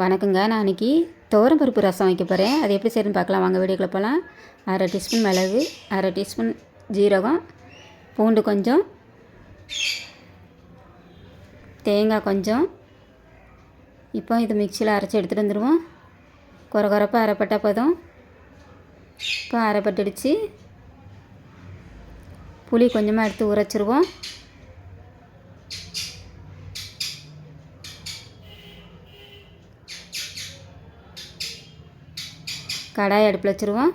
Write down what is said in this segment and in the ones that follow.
வணக்கங்க. நான் அன்றைக்கி பருப்பு ரசம் வைக்க போகிறேன் அது எப்படி செய்யணும்னு பார்க்கலாம். வாங்க வீடியோக்குள்ள போகலாம். அரை டீஸ்பூன் மிளகு அரை டீஸ்பூன் ஜீரகம் பூண்டு கொஞ்சம் தேங்காய் கொஞ்சம். இப்போ இது மிக்சியில் அரைச்சி எடுத்துகிட்டு வந்துடுவோம் குறை குறைப்பாக அரைப்பட்டா போதும். இப்போ அரைப்பட்டுடுச்சு புளி கொஞ்சமாக எடுத்து உரைச்சிருவோம். கடாய் அடுப்பில் வச்சுருவோம்.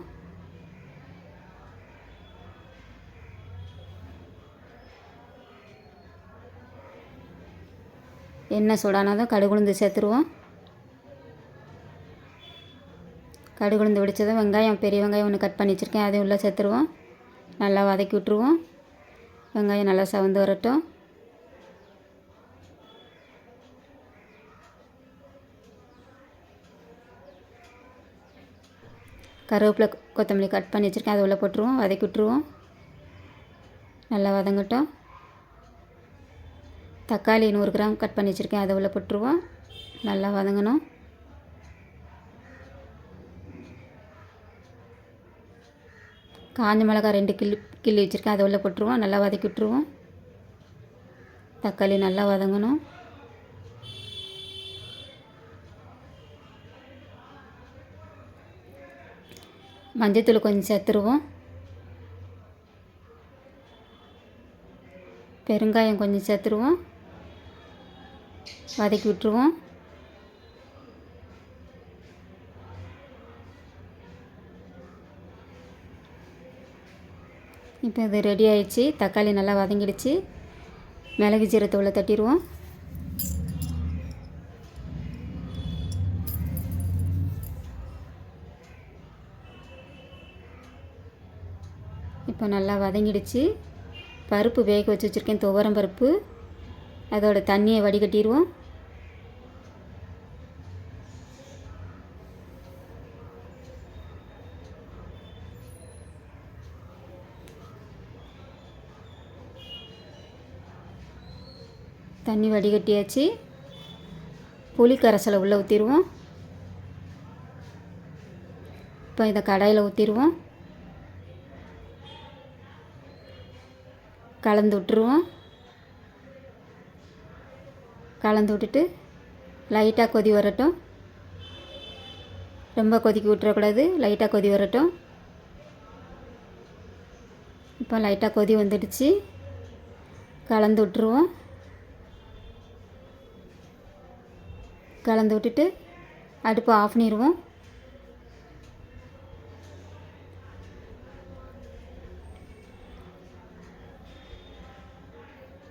எண்ணெய் சூடானதும் கடுகுளுந்து சேர்த்துருவோம். கடுகுளுந்து வெடித்ததும் வெங்காயம் பெரிய வெங்காயம் ஒன்று கட் பண்ணி வச்சுருக்கேன் அதையும் உள்ளே சேர்த்துருவோம். நல்லா வதக்கி விட்ருவோம் வெங்காயம் நல்லா சவந்து வரட்டும். கருவேப்பிலை கொத்தமல்லி கட் பண்ணி வச்சுருக்கேன். அதை உள்ளே போட்டுருவோம். வதக்கி விட்ருவோம் நல்லா வதங்கட்டும். தக்காளி நூறு கிராம் கட் பண்ணி வச்சுருக்கேன். அதை உள்ளே போட்டுருவோம். நல்லா வதங்கணும். காஞ்ச மிளகா ரெண்டு கிள்ளி கிள்ளி வச்சுருக்கேன். அதை உள்ளே போட்டுருவோம். நல்லா வதக்கி விட்ருவோம் தக்காளி நல்லா வதங்கணும். மஞ்சத்தூள் கொஞ்சம் சேர்த்துருவோம். பெருங்காயம் கொஞ்சம் சேர்த்துருவோம். வதக்கி விட்டுருவோம். இப்போ இது ரெடி ஆயிடுச்சு. தக்காளி நல்லா வதங்கிடுச்சு. மிளகு ஜீரத்தூளை தட்டிடுவோம் இப்போ நல்லா வதங்கிடுச்சு. பருப்பு வேக வச்சு வச்சுருக்கேன் துவரம் பருப்பு. அதோட தண்ணியை வடிகட்டிடுவோம். தண்ணி வடிகட்டியாச்சு. புளி கரைசலை உள்ளே ஊற்றிடுவோம் இப்போ இதை கடாயில் ஊற்றிடுவோம் கலந்து விட்டுருவோம். கலந்து விட்டுட்டு லைட்டாக கொதி வரட்டும். ரொம்ப கொதிக்க விட்டுறக்கூடாது. லைட்டாக கொதி வரட்டும். இப்போ லைட்டாக கொதி வந்துடுச்சு. கலந்து விட்டுருவோம். கலந்து விட்டுட்டு அடுப்பு ஆஃப் பண்ணிடுவோம்.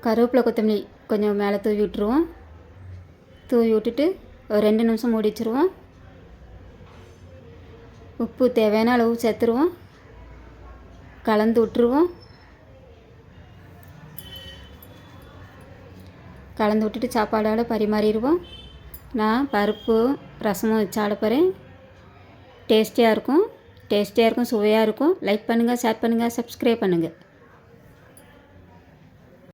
கருவேப்பிலை கொத்தமல்லி கொஞ்சம் மேலே தூவி விட்டுருவோம். தூவி விட்டுட்டு ஒரு ரெண்டு நிமிஷம் மூடி வச்சுருவோம். உப்பு தேவையான அளவு சேர்த்துருவோம். கலந்து விட்டுருவோம். கலந்து விட்டுட்டு சாப்பாடோட பரிமாறிடுவோம். நான் பருப்பு ரசமும் வச்சு ஆட போகிறேன் டேஸ்டியாக இருக்கும். டேஸ்டியாக இருக்கும் சுவையாக இருக்கும். லைக் பண்ணுங்கள் ஷேர் பண்ணுங்கள் சப்ஸ்கிரைப் பண்ணுங்கள்